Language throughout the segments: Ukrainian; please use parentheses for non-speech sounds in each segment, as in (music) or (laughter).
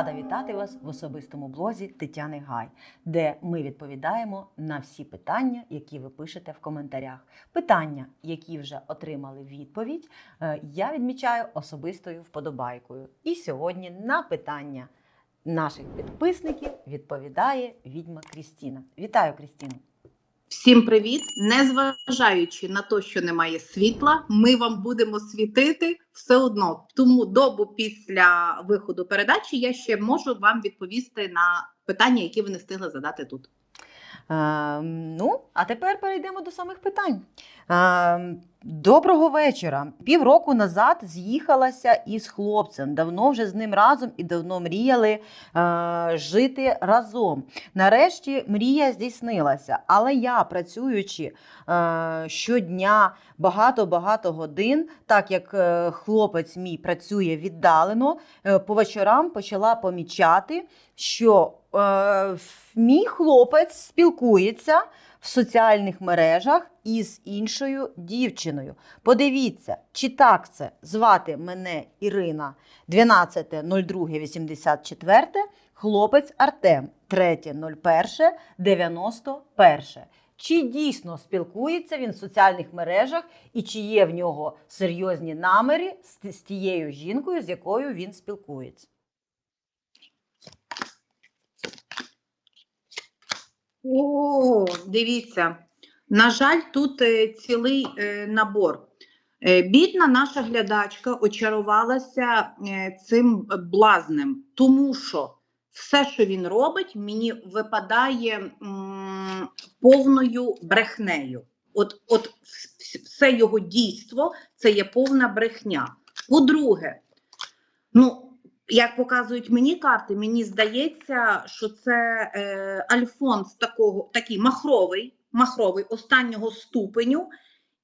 рада вітати вас в особистому блозі Тетяни Гай, де ми відповідаємо на всі питання, які ви пишете в коментарях. Питання, які вже отримали відповідь, е, я відмічаю особистою вподобайкою. І сьогодні на питання наших підписників відповідає відьма Крістіна. Вітаю, Крістіну! Всім привіт! Незважаючи на те, що немає світла, ми вам будемо світити все одно. Тому добу після виходу передачі я ще можу вам відповісти на питання, які ви не встигли задати тут. Е, ну, а тепер перейдемо до самих питань. Е, доброго вечора. Півроку назад з'їхалася із хлопцем. Давно вже з ним разом і давно мріяли е, жити разом. Нарешті мрія здійснилася, але я, працюючи е, щодня багато-багато годин, так як е, хлопець мій працює віддалено, по вечорам почала помічати, що е, мій хлопець спілкується в соціальних мережах із іншою дівчиною. Подивіться, чи так це звати мене Ірина 12.02.84, хлопець Артем 3.01.91. Чи дійсно спілкується він в соціальних мережах і чи є в нього серйозні наміри з, тією жінкою, з якою він спілкується? О, дивіться. На жаль, тут е, цілий е, набор. Е, бідна наша глядачка очарувалася цим блазнем, тому що все, що він робить, мені випадає м, повною брехнею. От, от все його дійство це є повна брехня. По-друге, ну, як показують мені карти, мені здається, що це е, альфонс такого, такий махровий, махровий останнього ступеню.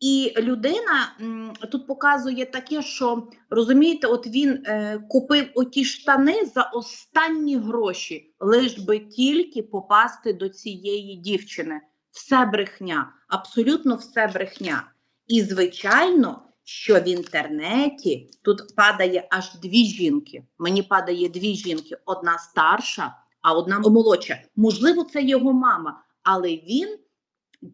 І людина м, тут показує таке, що розумієте, от він е, купив оті штани за останні гроші, лиш би тільки попасти до цієї дівчини. Все брехня, абсолютно все брехня. І звичайно, що в інтернеті тут падає аж дві жінки. Мені падає дві жінки: одна старша, а одна молодша. Можливо, це його мама, але він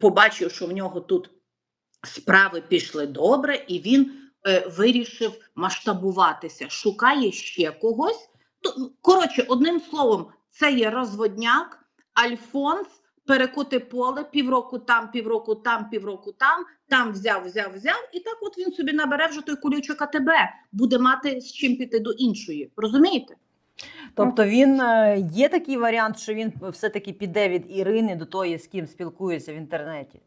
побачив, що в нього тут справи пішли добре, і він е, вирішив масштабуватися, шукає ще когось. Коротше, одним словом, це є розводняк, Альфонс, перекути поле, півроку там, півроку там, півроку там, там взяв, взяв, взяв, і так от він собі набере вже той колючок АТБ, буде мати з чим піти до іншої. Розумієте? Тобто він е, є такий варіант, що він все-таки піде від Ірини до тої, з ким спілкується в інтернеті.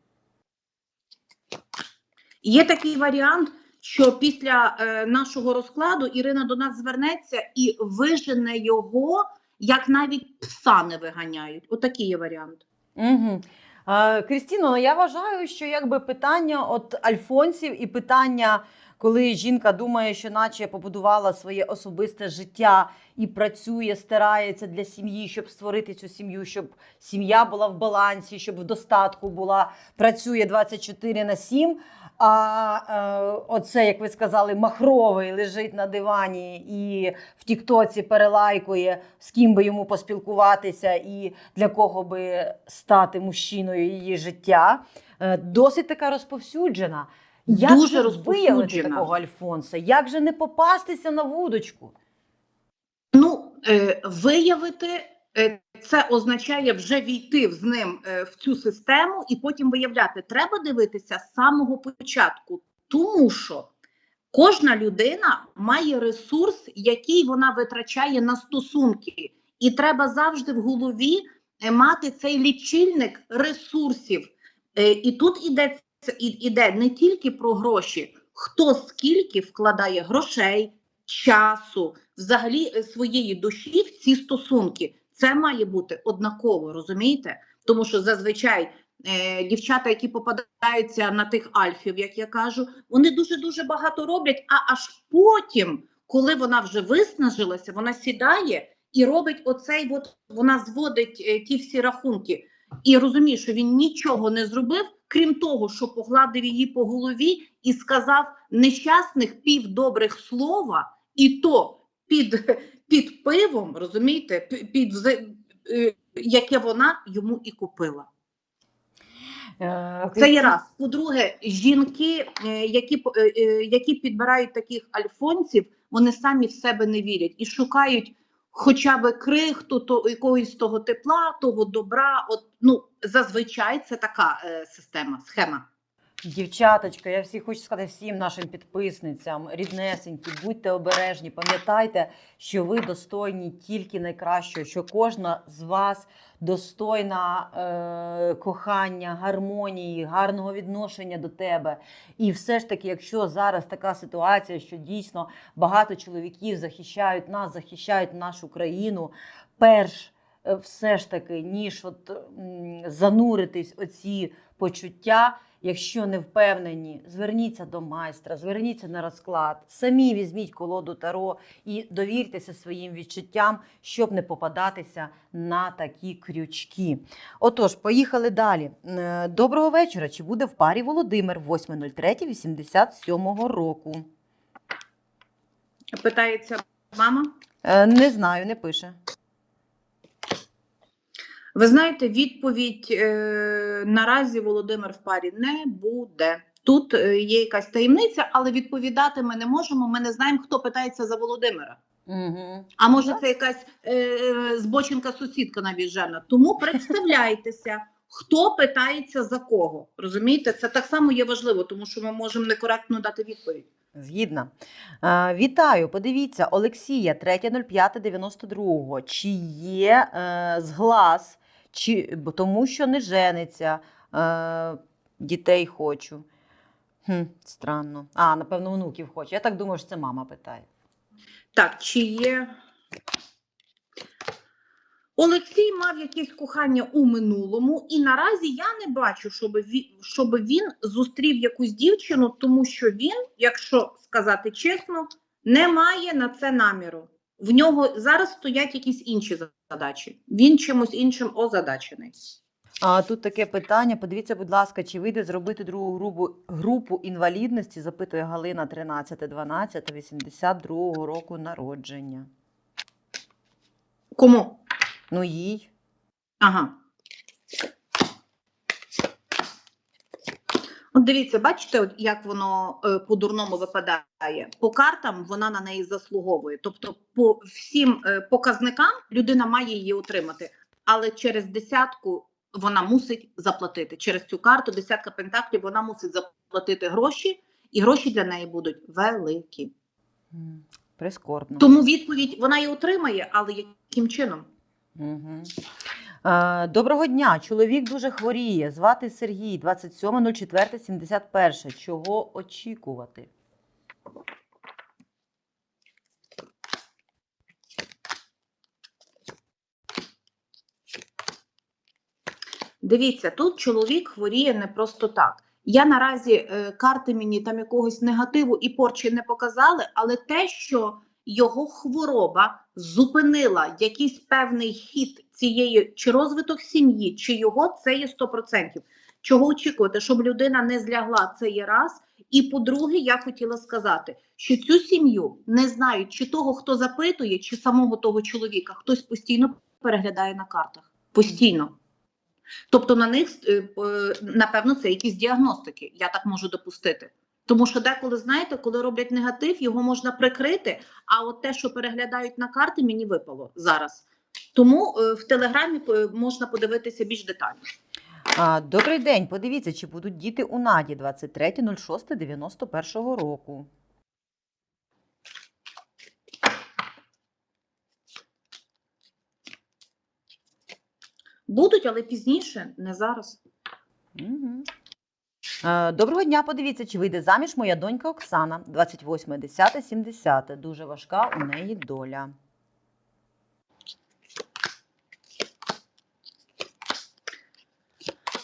Є такий варіант, що після е, нашого розкладу Ірина до нас звернеться і вижене його, як навіть пса не виганяють. Отакий є варіант. Угу. Е, Крістіно, ну я вважаю, що якби питання от альфонсів і питання, коли жінка думає, що наче побудувала своє особисте життя і працює, старається для сім'ї, щоб створити цю сім'ю, щоб сім'я була в балансі, щоб в достатку була, працює 24 на 7. А е, оце, як ви сказали, махровий лежить на дивані і в Тіктоці перелайкує, з ким би йому поспілкуватися і для кого би стати мужчиною її життя. Е, досить така розповсюджена. Як Дуже же виявити такого Альфонса? Як же не попастися на вудочку? Ну, е, виявити це означає вже війти з ним е, в цю систему і потім виявляти. Треба дивитися з самого початку, тому що кожна людина має ресурс, який вона витрачає на стосунки, і треба завжди в голові е, мати цей лічильник ресурсів. Е, І тут іде, іде не тільки про гроші, хто скільки вкладає грошей, часу, взагалі е, своєї душі в ці стосунки. Це має бути однаково, розумієте? Тому що зазвичай е, дівчата, які попадаються на тих альфів, як я кажу, вони дуже дуже багато роблять. А аж потім, коли вона вже виснажилася, вона сідає і робить оцей, от вона зводить е, ті всі рахунки і розуміє, що він нічого не зробив, крім того, що погладив її по голові і сказав нещасних пів добрих слова, і то під під пивом, розумієте, пі- під е, яке вона йому і купила. Е, Це є раз. По-друге, жінки, е, які, які підбирають таких альфонців, вони самі в себе не вірять і шукають хоча б крихту то, якогось того тепла, того добра. От, ну, зазвичай це така е, система, схема. Дівчаточка, я всі хочу сказати всім нашим підписницям, ріднесенькі, будьте обережні, пам'ятайте, що ви достойні тільки найкращого, що кожна з вас достойна е, кохання, гармонії, гарного відношення до тебе. І все ж таки, якщо зараз така ситуація, що дійсно багато чоловіків захищають нас, захищають нашу країну, перш е, все ж таки, ніж от зануритись оці почуття. Якщо не впевнені, зверніться до майстра, зверніться на розклад, самі візьміть колоду таро і довіртеся своїм відчуттям, щоб не попадатися на такі крючки. Отож, поїхали далі. Е, Доброго вечора. Чи буде в парі Володимир 8.03.87 року? Питається мама. Е, Не знаю, не пише. Ви знаєте, відповідь е, наразі Володимир в парі не буде. Тут е, є якась таємниця, але відповідати ми не можемо. Ми не знаємо, хто питається за Володимира. Угу. А може, це якась е, збочинка сусідка навіжена. Тому представляйтеся, хто питається за кого. Розумієте, це так само є важливо, тому що ми можемо некоректно дати відповідь. Згідна. Е, вітаю. Подивіться, Олексія, 3.05.92. Чи є е, зглас, чи, бо тому що не жениться. Е, дітей хочу. Хм, странно. А, напевно, внуків хоче. Я так думаю, що це мама питає. Так, чи є. Олексій мав якесь кохання у минулому, і наразі я не бачу, щоб він, щоб він зустрів якусь дівчину, тому що він, якщо сказати чесно, не має на це наміру. В нього зараз стоять якісь інші задачі. Він чимось іншим озадачений. А тут таке питання. Подивіться, будь ласка, чи вийде зробити другу групу, групу інвалідності? Запитує Галина 13.12, 82 року народження. Кому? Ну, їй. Ага. От дивіться, бачите, от як воно е, по-дурному випадає. По картам вона на неї заслуговує. Тобто, по всім е, показникам людина має її отримати, але через десятку вона мусить заплатити. Через цю карту десятка пентаклів вона мусить заплатити гроші, і гроші для неї будуть великі. Прискорбно. Тому відповідь вона її отримає, але яким чином? Угу. Е, доброго дня. Чоловік дуже хворіє. Звати Сергій, 27.04.71. Чого очікувати? Дивіться, тут чоловік хворіє не просто так. Я наразі е, карти мені там якогось негативу і порчі не показали, але те, що його хвороба зупинила якийсь певний хід цієї чи розвиток сім'ї, чи його, це є 100%. Чого очікувати, щоб людина не злягла, це є раз. І по-друге, я хотіла сказати, що цю сім'ю не знають, чи того, хто запитує, чи самого того чоловіка. Хтось постійно переглядає на картах. Постійно. Тобто на них, е, напевно, це якісь діагностики, я так можу допустити. Тому що деколи, знаєте, коли роблять негатив, його можна прикрити, а от те, що переглядають на карти, мені випало зараз. Тому е, в телеграмі е, можна подивитися більш детально. А, добрий день. Подивіться, чи будуть діти у Наді 23.06.91 року. Будуть, але пізніше, не зараз. Угу. Е, доброго дня. Подивіться, чи вийде заміж моя донька Оксана, 28.10.70. Дуже важка у неї доля.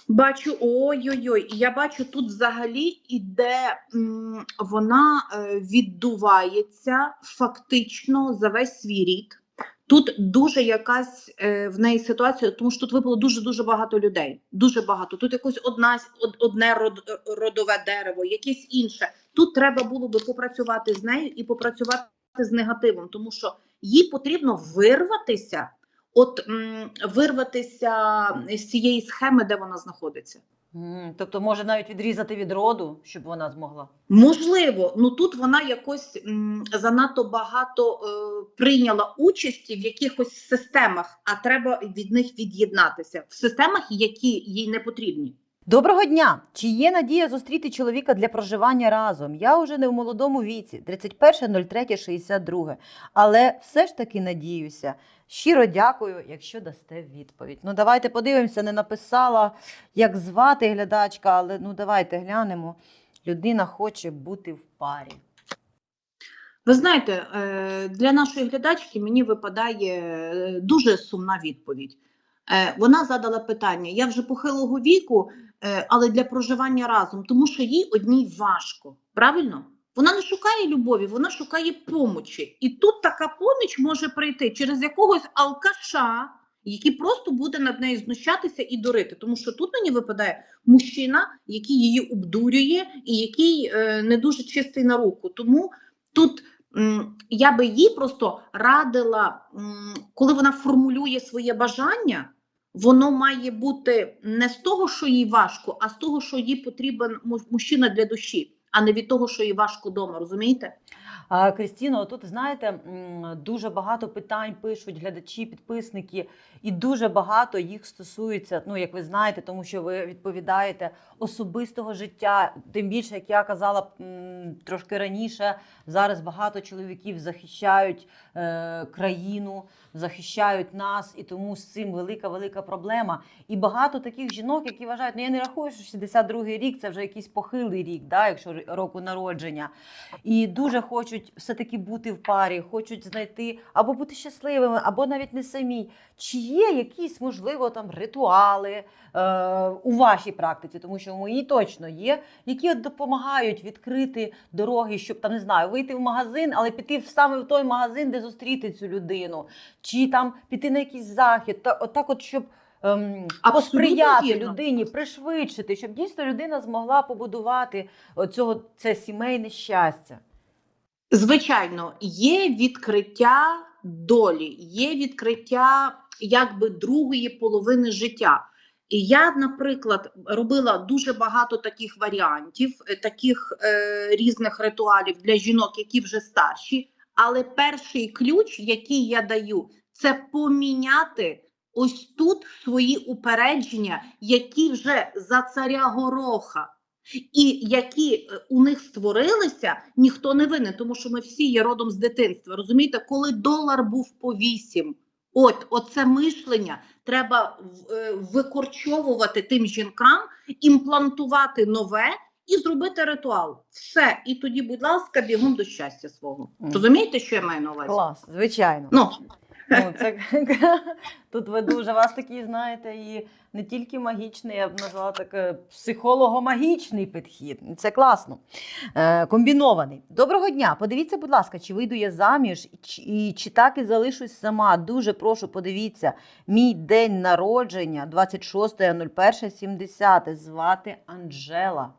Бачу, ой-ой-ой, я бачу, тут взагалі іде, вона е, віддувається фактично за весь свій рік. Тут дуже якась е, в неї ситуація, тому що тут випало дуже-дуже багато людей. Дуже багато. Тут якось одна, од- одне род, родове дерево, якесь інше. Тут треба було би попрацювати з нею і попрацювати з негативом, тому що їй потрібно вирватися, от м, вирватися з цієї схеми, де вона знаходиться. Тобто може навіть відрізати від роду, щоб вона змогла. Можливо, ну тут вона якось м, занадто багато е, прийняла участі в якихось системах, а треба від них від'єднатися в системах, які їй не потрібні. Доброго дня! Чи є надія зустріти чоловіка для проживання разом? Я вже не в молодому віці, 31.03.62, але все ж таки надіюся. Щиро дякую, якщо дасте відповідь. Ну, давайте подивимося, не написала, як звати глядачка, але ну давайте глянемо. Людина хоче бути в парі. Ви знаєте, е, для нашої глядачки мені випадає е, дуже сумна відповідь. Е, Вона задала питання: я вже похилого віку, але для проживання разом, тому що їй одній важко. Правильно? Вона не шукає любові, вона шукає помочі. І тут така поміч може прийти через якогось алкаша, який просто буде над нею знущатися і дурити. Тому що тут мені випадає мужчина, який її обдурює і який е, не дуже чистий на руку. Тому тут я би їй просто радила, коли вона формулює своє бажання, воно має бути не з того, що їй важко, а з того, що їй потрібен мужчина для душі, а не від того, що їй важко вдома, розумієте? А, Крістіно, тут знаєте, дуже багато питань пишуть глядачі, підписники, і дуже багато їх стосується, ну як ви знаєте, тому що ви відповідаєте особистого життя. Тим більше, як я казала трошки раніше, зараз багато чоловіків захищають е, країну, захищають нас, і тому з цим велика велика проблема. І багато таких жінок, які вважають, ну я не рахую, що 62-й рік це вже якийсь похилий рік, да, якщо року народження. І дуже хочуть все-таки бути в парі, хочуть знайти або бути щасливими, або навіть не самі. Чи є якісь, можливо, там ритуали е, у вашій практиці, тому що в моїй точно є, які допомагають відкрити дороги, щоб там не знаю, вийти в магазин, але піти саме в той магазин, де зустріти цю людину, чи там піти на якийсь захід, та отак, от щоб. ем, Посприяти вірно. людині, пришвидшити, щоб дійсно людина змогла побудувати оцього це сімейне щастя. Звичайно, є відкриття долі, є відкриття якби другої половини життя. І я, наприклад, робила дуже багато таких варіантів, е, таких е, різних ритуалів для жінок, які вже старші. Але перший ключ, який я даю, це поміняти ось тут свої упередження, які вже за царя гороха. І які е, у них створилися, ніхто не винен, тому що ми всі є родом з дитинства. Розумієте, коли долар був по 8, от оце мишлення треба е, викорчовувати тим жінкам, імплантувати нове і зробити ритуал. Все, і тоді, будь ласка, бігом до щастя свого. Розумієте, що я маю на увазі? Клас, звичайно. Ну, Ну, це, (laughs) тут ви дуже вас такий, знаєте, і не тільки магічний, я б назвала так е, психолого-магічний підхід. Це класно. Е, комбінований. Доброго дня. Подивіться, будь ласка, чи вийду я заміж, і чи так і залишусь сама. Дуже прошу, подивіться. Мій день народження 26.01.70. Звати Анжела.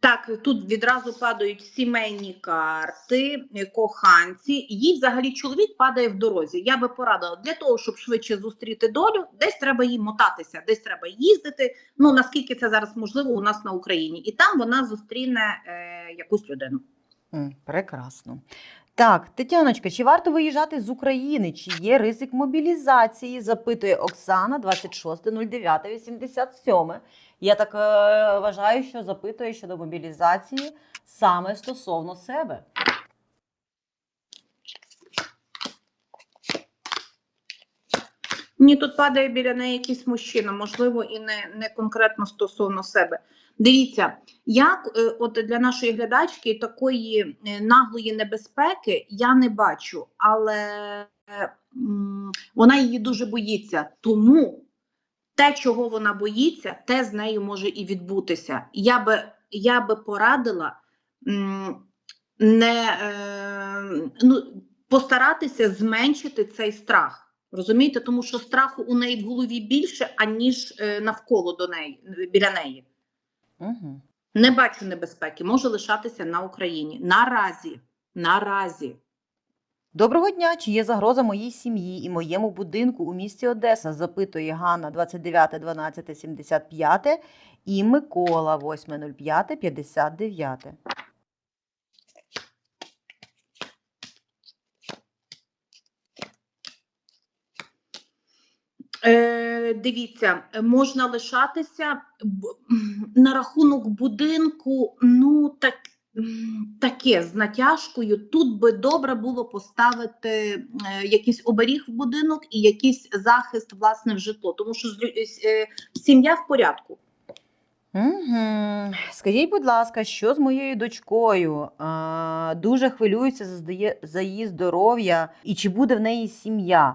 Так, тут відразу падають сімейні карти, е, коханці. Їй взагалі чоловік падає в дорозі. Я би порадила для того, щоб швидше зустріти долю, десь треба їй мотатися, десь треба їздити. Ну наскільки це зараз можливо у нас на Україні, і там вона зустріне е, якусь людину. Прекрасно. Так, Тетяночка, чи варто виїжджати з України? Чи є ризик мобілізації? Запитує Оксана 26.09.87. Я так е, вважаю, що запитує щодо мобілізації саме стосовно себе. Ні, тут падає біля неї якийсь мужчина, можливо, і не, не конкретно стосовно себе. Дивіться, як е, от для нашої глядачки такої е, наглої небезпеки я не бачу, але вона її дуже боїться. Тому те, чого вона боїться, те з нею може і відбутися. Я би, я би порадила не е, ну, постаратися зменшити цей страх. Розумієте, тому що страху у неї в голові більше, аніж навколо до неї біля неї. Угу. Не бачу небезпеки, може лишатися на Україні. Наразі. Наразі. Доброго дня! Чи є загроза моїй сім'ї і моєму будинку у місті Одеса? Запитує Ганна 29.12.75 і Микола 8.05.59. Е, дивіться, можна лишатися на рахунок будинку. Ну так таке з натяжкою. Тут би добре було поставити е, якийсь оберіг в будинок і якийсь захист власне в житло, тому що е, сім'я в порядку. Угу. Скажіть, будь ласка, що з моєю дочкою? А, дуже хвилюється за, її здоров'я і чи буде в неї сім'я?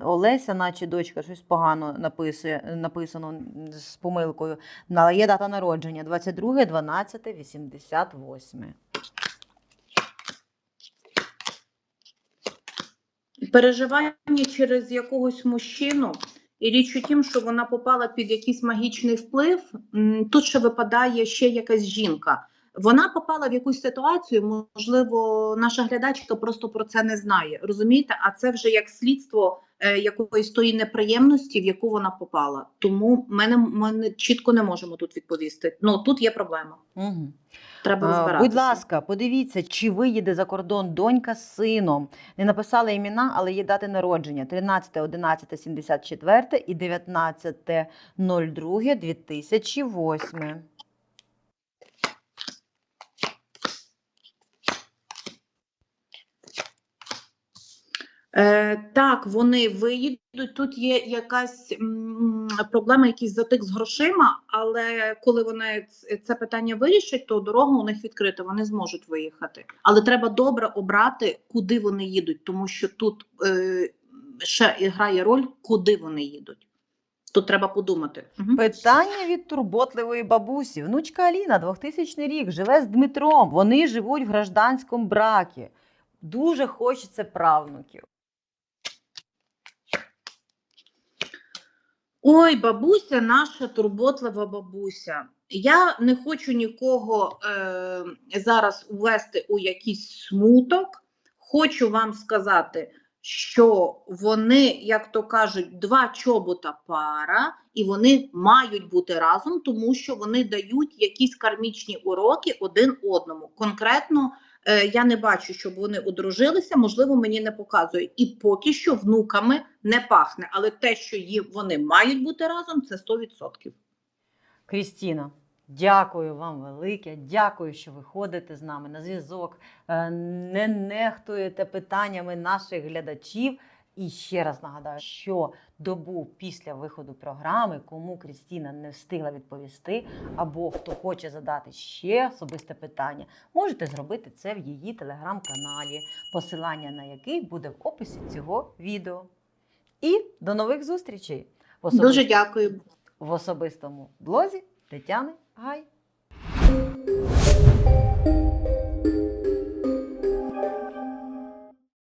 Олеся, наче дочка, щось погано написує, написано з помилкою. Але є дата народження 22, 12, 88. Переживання через якогось мужчину, і річ у тім, що вона попала під якийсь магічний вплив. Тут ще випадає ще якась жінка. Вона попала в якусь ситуацію, можливо, наша глядачка просто про це не знає. Розумієте? А це вже як слідство е, якоїсь тої неприємності, в яку вона попала. Тому мене ми не- чітко не можемо тут відповісти. Ну тут є проблема. Угу. Треба розбиратися. Будь ласка, подивіться, чи виїде за кордон донька з сином. Не написали імена, але є дати народження: 13, 11, 74 і 19, так, вони виїдуть. Тут є якась м, проблема, якийсь затик з грошима, але коли вони це питання вирішать, то дорога у них відкрита, вони зможуть виїхати. Але треба добре обрати, куди вони їдуть, тому що тут е, ще грає роль, куди вони їдуть. Тут треба подумати. Питання від турботливої бабусі. Внучка Аліна, 2000 рік, живе з Дмитром. Вони живуть в гражданському бракі. Дуже хочеться правнуків. Ой, бабуся, наша турботлива бабуся. Я не хочу нікого е, зараз увести у якийсь смуток. Хочу вам сказати, що вони, як то кажуть, два чобота пара, і вони мають бути разом, тому що вони дають якісь кармічні уроки один одному. Конкретно я не бачу, щоб вони одружилися, можливо, мені не показує. І поки що внуками не пахне. Але те, що їм вони мають бути разом, це 100%. Крістіна, дякую вам велике. Дякую, що ви ходите з нами на зв'язок, е, не нехтуєте питаннями наших глядачів. І ще раз нагадаю, що добу після виходу програми, кому Крістіна не встигла відповісти, або хто хоче задати ще особисте питання, можете зробити це в її телеграм-каналі, посилання на який буде в описі цього відео. І до нових зустрічей в Дуже дякую. в особистому блозі Тетяни Гай.